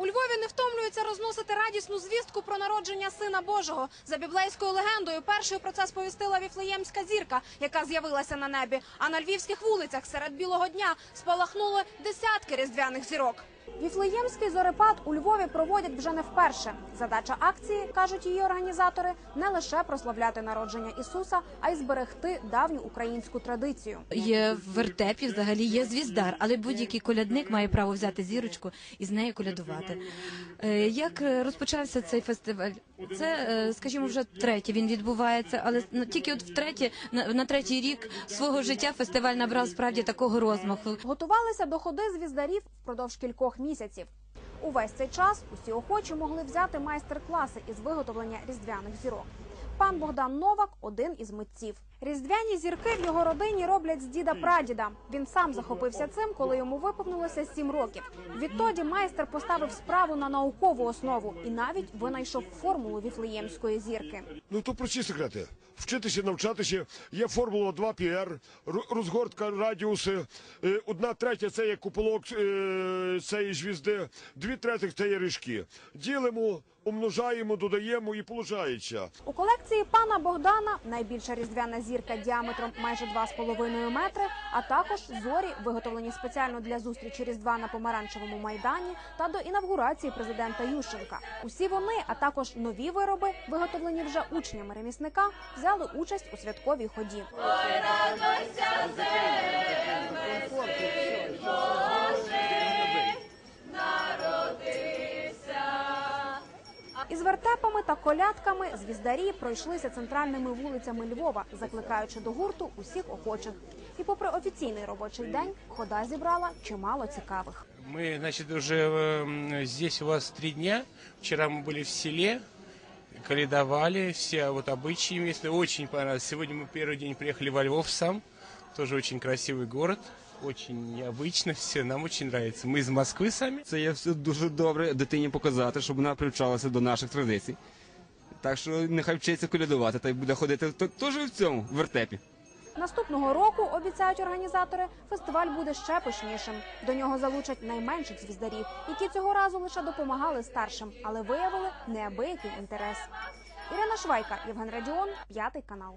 У Львові не втомлюються розносити радісну звістку про народження сина Божого. За біблейською легендою, першою про це сповістила віфлеємська зірка, яка з'явилася на небі. А на львівських вулицях серед білого дня спалахнули десятки різдвяних зірок. Віфлеємський зорепад у Львові проводять вже не вперше. Задача акції, кажуть її організатори, не лише прославляти народження Ісуса, а й зберегти давню українську традицію. Є в вертепі, взагалі є звіздар, але будь-який колядник має право взяти зірочку і з нею колядувати. Е, Як е, розпочався цей фестиваль? Це, е, скажімо, вже третє він відбувається, але ну, тільки от втретє, на, на третій рік свого життя фестиваль набрав справді такого розмаху. Готувалися до ходи звіздарів впродовж кількох місяців. Увесь цей час усі охочі могли взяти майстер-класи із виготовлення різдвяних зірок. Пан Богдан Новак один із митців. Різдвяні зірки в його родині роблять з діда прадіда. Він сам захопився цим, коли йому виповнилося сім років. Відтоді майстер поставив справу на наукову основу і навіть винайшов формулу віфлеємської зірки. Ну то прості секрети. Вчитися, навчатися. Є формула 2 пр розгортка, радіуси. Е, Одна третя це є куполок е, цієї звізди, дві третіх це є ріжки. Ділимо, умножаємо, додаємо і получається. У колекції пана Богдана найбільша різдвяна зірка діаметром майже 2,5 метри, а також зорі, виготовлені спеціально для зустрічі Різдва на помаранчевому майдані та до інавгурації президента Ющенка. Усі вони, а також нові вироби, виготовлені вже учнями ремісника, взяли участь у святковій ході. Із вертепами та колядками звіздарі пройшлися центральними вулицями Львова, закликаючи до гурту усіх охочих. І попри офіційний робочий день, хода зібрала чимало цікавих. Мы, значит, уже м, здесь у вас три дня. Вчера мы были в селе, каледовали, все вот обычаи местные. Очень понравилось. Сегодня мы первый день приехали во Львов сам. Тоже очень красивый город. Очень необычно все. Нам очень нравится. Мы из Москвы сами. Це є все дуже добре дитині показати, щоб вона привчалася до наших традицій. Так що нехай вчиться колядувати та й буде ходити то- теж в цьому в вертепі. Наступного року обіцяють організатори, фестиваль буде ще пишнішим. До нього залучать найменших звіздарів, які цього разу лише допомагали старшим, але виявили неабиякий інтерес. Ірина Швайка, Євген Радіон, п'ятий канал.